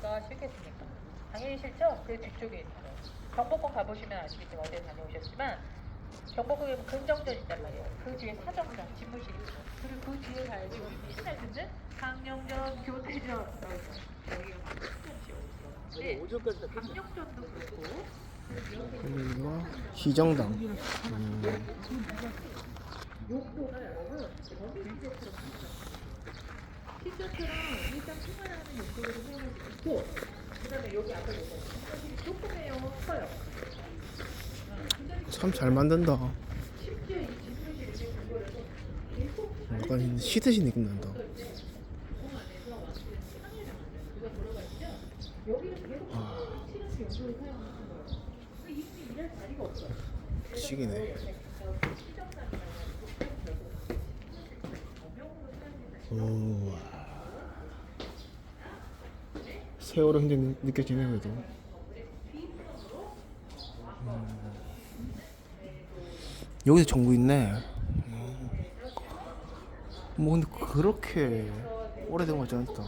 가시기가 싫겠습니까? 당연히 싫죠? 그 뒤쪽에 있는 거. 경복궁 가보시면 아시겠지만 어제 다녀오셨지만 경복궁에 금정전 있단 말이에요. 그 뒤에 사정전, 집무실 있고 그리고 그 뒤에 가야지 우리 신날 듣는 강령전, 교태전 여기가 강령전이 있어? 강령전도 그렇고 여기가 시정당. 음, 실제처럼 일단 생활하는 욕도를 사용할 수 있고 그다음에 여기 앞에 보세요. 조금해요, 커요. 참 잘 만든다. 약간 시트시 느낌 난다. 없어요. 시기네. 오. 세월호 흔적 느껴지네 그래도. 음. 여기서 전구 있네. 음. 뭐 근데 그렇게 오래된 것 같지 않다.